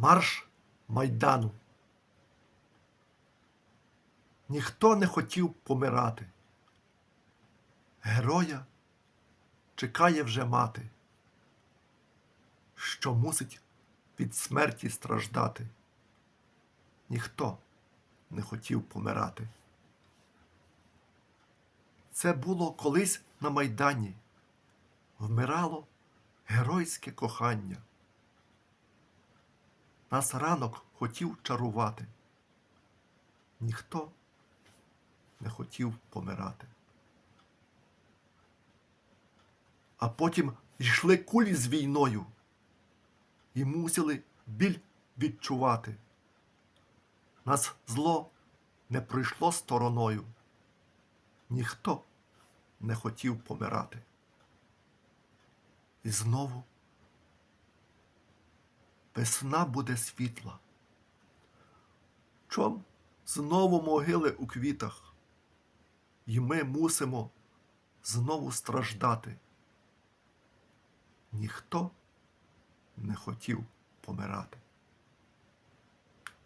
Марш Майдану. Ніхто не хотів помирати. Героя чекає вже мати, що мусить від смерті страждати. Ніхто не хотів помирати. Це було колись на Майдані. Вмирало геройське кохання. Нас ранок хотів чарувати. Ніхто не хотів помирати. А потім йшли кулі з війною і мусили біль відчувати. Нас зло не пройшло стороною. Ніхто не хотів помирати. І знову весна буде світла. Чом знову могили у квітах, і ми мусимо знову страждати. Ніхто не хотів помирати.